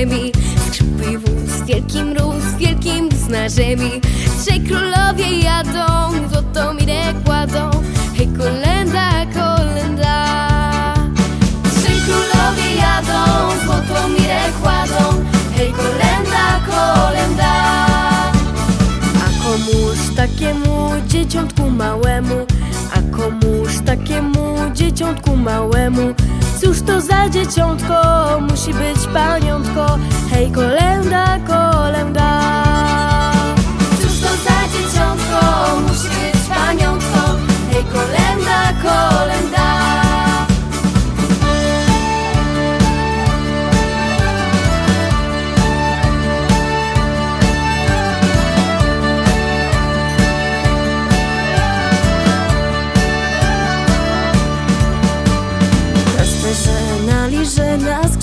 ziemi Skrzypi wóz, wielki mróz, wielki mróz na ziemi Trzej królowie jadą, złotą mirę kładą. Hej kolenda, kolenda. Trzej królowie jadą, złotą mirę kładą. Hej kolenda, kolenda. A komuż takiemu dzieciątku małemu komuż takiemu dzieciątku małemu. Cóż to za dzieciątko, musi być paniątko Hej kolenda, kolenda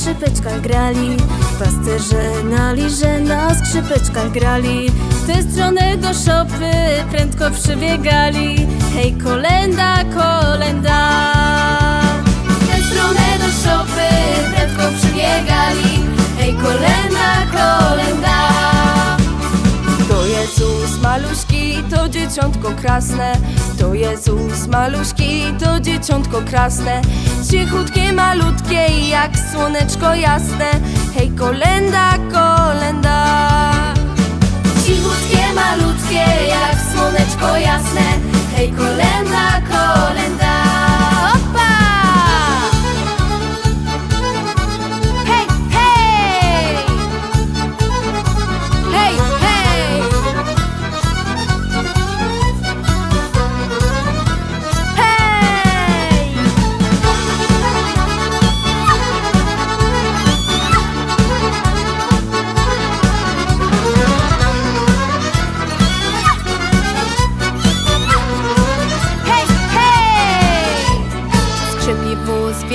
skrzypeczkach grali. Pasterze na liże na skrzypeczkach grali. W tę stronę do szopy prędko przybiegali. Hej kolenda, kolenda. W stronę do szopy prędko przybiegali. Hej kolenda, kolenda. To Jezus maluśki, to dzieciątko krasne. To Jezus maluśki, to dzieciątko krasne. Cichutkie, malutkie jak słoneczko jasne. Hej kolenda, kolenda. Cichutkie, malutkie jak słoneczko jasne. Hej kolenda, kolenda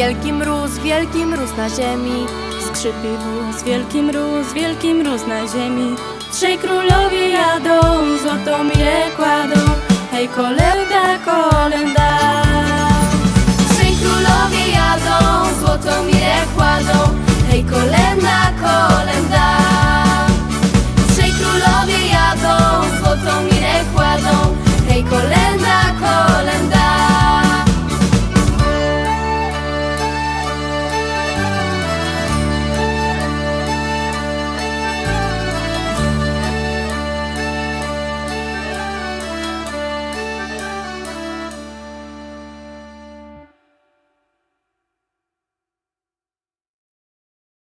wielki mróz, wielki mróz na ziemi. Skrzypi wóz, wielki mróz, wielki mróz na ziemi. Trzej królowie jadą, złotą